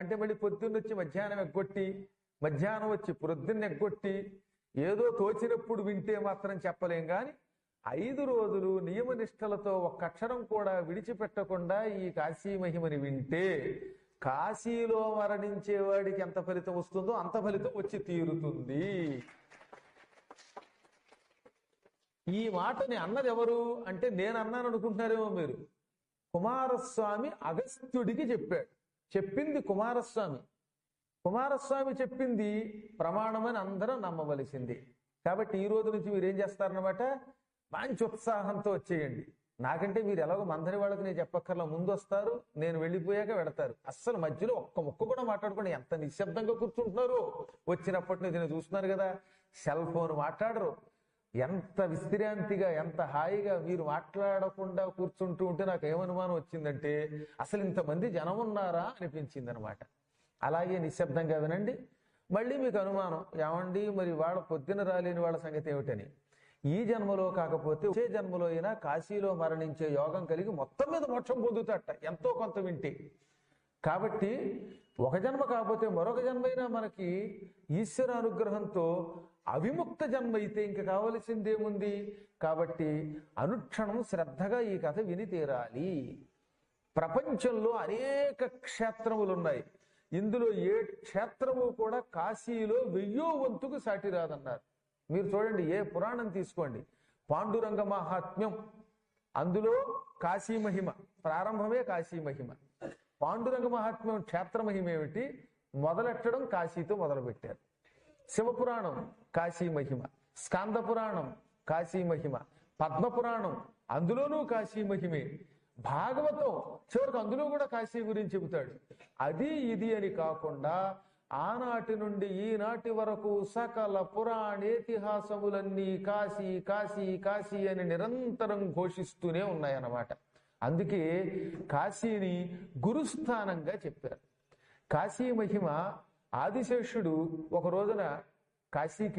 అంటే మళ్ళీ పొద్దున్న వచ్చి మధ్యాహ్నం ఎగ్గొట్టి మధ్యాహ్నం వచ్చి పొద్దున్న ఎగ్గొట్టి ఏదో తోచినప్పుడు వింటే మాత్రం చెప్పలేం కానీ ఐదు రోజులు నియమ నిష్టలతో ఒక్క అక్షరం కూడా విడిచిపెట్టకుండా ఈ కాశీ మహిమని వింటే కాశీలో మరణించే వాడికి ఎంత ఫలితం వస్తుందో అంత ఫలితం వచ్చి తీరుతుంది. ఈ మాటని అన్నది ఎవరు అంటే నేను అన్నాను అనుకుంటున్నారేమో మీరు. కుమారస్వామి అగస్త్యుడికి చెప్పాడు. చెప్పింది కుమారస్వామి. కుమారస్వామి చెప్పింది ప్రమాణమని అందరం నమ్మవలసింది. కాబట్టి ఈ రోజు నుంచి మీరు ఏం చేస్తారనమాట మంచి ఉత్సాహంతో వచ్చేయండి. నాకంటే మీరు ఎలాగో మందరి వాళ్ళకి నేను చెప్పక్కర్లా ముందు వస్తారు నేను వెళ్ళిపోయాక పెడతారు అస్సలు మధ్యలో ఒక్క ముక్క కూడా మాట్లాడుకోండి ఎంత నిశ్శబ్దంగా కూర్చుంటున్నారు? వచ్చినప్పటి నుంచి నేను చూస్తున్నారు కదా సెల్ ఫోన్ మాట్లాడరు. ఎంత విశ్రాంతిగా ఎంత హాయిగా మీరు మాట్లాడకుండా కూర్చుంటూ ఉంటే నాకు ఏమనుమానం వచ్చిందంటే అసలు ఇంతమంది జనం ఉన్నారా అనిపించింది అనమాట అలాగే నిశ్శబ్దంగా వినండి. మళ్ళీ మీకు అనుమానం ఏమండి మరి వాళ్ళ పొద్దున రాలేని వాళ్ళ సంగతి ఏమిటని. ఈ జన్మలో కాకపోతే వచ్చే జన్మలో అయినా కాశీలో మరణించే యోగం కలిగి మొత్తం మీద మోక్షం పొందుతాట ఎంతో కొంత వింటే. కాబట్టి ఒక జన్మ కాకపోతే మరొక జన్మైనా మనకి ఈశ్వర అనుగ్రహంతో అవిముక్త జన్మ అయితే ఇంక కావలసిందేముంది? కాబట్టి అనుక్షణం శ్రద్ధగా ఈ కథ విని తీరాలి. ప్రపంచంలో అనేక క్షేత్రములు ఉన్నాయి ఇందులో ఏ క్షేత్రము కూడా కాశీలో వెయ్యో వంతుకు సాటి రాదన్నారు. మీరు చూడండి ఏ పురాణం తీసుకోండి. పాండురంగ మహాత్మ్యం. అందులో కాశీ మహిమ ప్రారంభమే కాశీ మహిమ. పాండురంగ మహాత్మ్యం క్షేత్ర మహిమేమిటి మొదలెట్టడం కాశీతో మొదలుపెట్టారు. శివపురాణం కాశీ మహిమ స్కాంద పురాణం కాశీ మహిమ పద్మ పురాణం అందులోనూ కాశీ మహిమే. భాగవతం చివరికి అందులో కూడా కాశీ గురించి చెబుతాడు. అది ఇది అని కాకుండా ఆనాటి నుండి ఈనాటి వరకు సకల పురాణేతిహాసములన్నీ కాశీ కాశీ కాశీ అని నిరంతరం ఘోషిస్తూనే ఉన్నాయన్నమాట. అందుకే కాశీని గురుస్థానంగా చెప్పారు. కాశీ మహిమ ఆదిశేషుడు ఒక రోజున కాశీకి